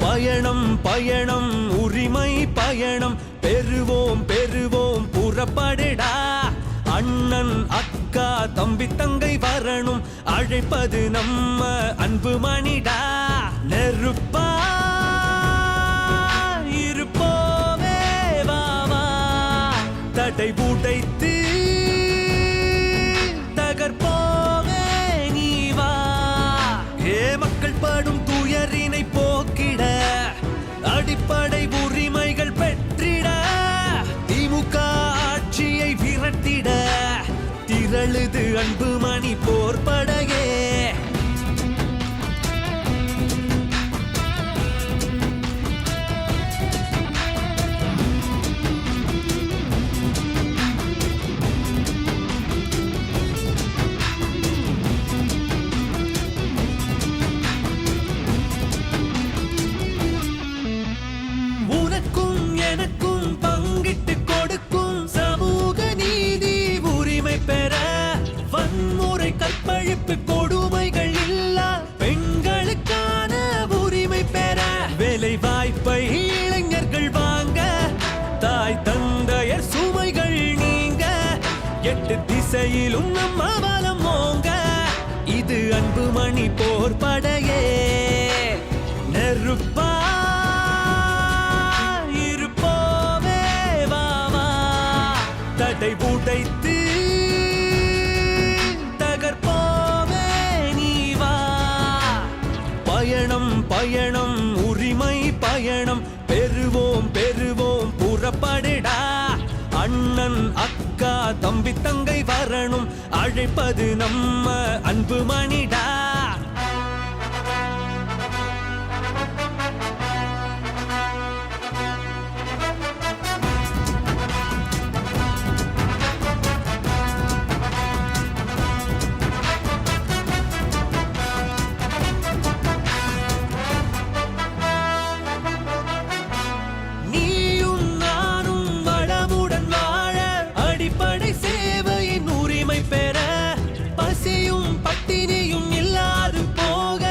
பயணம் பயணம் உரிமை பயணம். பெறுவோம் பெறுவோம் புறப்படடா. அண்ணன் அக்கா தம்பி தங்கை வரணும். அழைப்பது நம்ம அன்பு மணிடா. நெருப்பா இருப்போமே வாவா தடை உடைத்து திரளுது அன்பு மணி போர்பட எட்டு திசையிலும் நம்ம பலம் ஓங்க இது அன்பு மணி போர் படையே. நெருப்பா இருப்போவே வாவா தடை உடைத்து தம்பி தங்கை வரணும். அழைப்பது நம்ம அன்பு மணிடா. இனியும் இல்லாது போக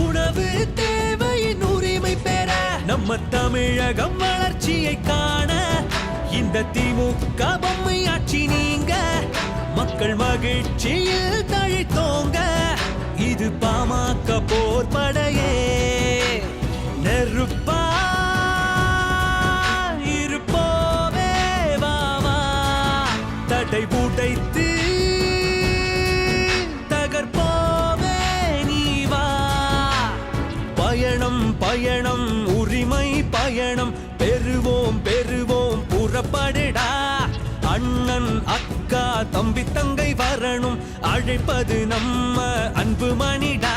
உணவு தேவையின் உரிமை பெற நம்ம தமிழகம் வளர்ச்சியை காண இந்த திமுக பொம்மை ஆட்சி நீங்க. மக்கள் மகிழ்ச்சியில் தழைத்தோங்க இது பாமக போர் படையே. நெருப்பா புறப்படடா அண்ணன் அக்கா தம்பி தங்கை வரணும். அழைப்பது நம்ம அன்பு மணிடா.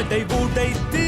தடை உடைத்து